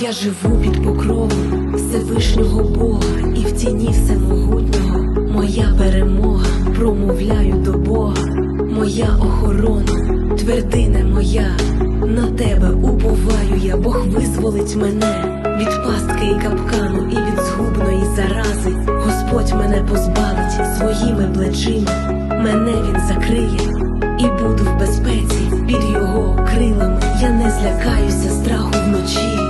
Я живу під покровом Всевишнього Бога і в тіні всемогутнього. Моя охорона, твердине моя, на тебе уповаю я, Бог визволить мене від пастки і капкану, і від згубної зарази. Господь мене позбавить своїми плечима, мене він закриє і буду в безпеці під його крилами. Я не злякаюся страху вночі,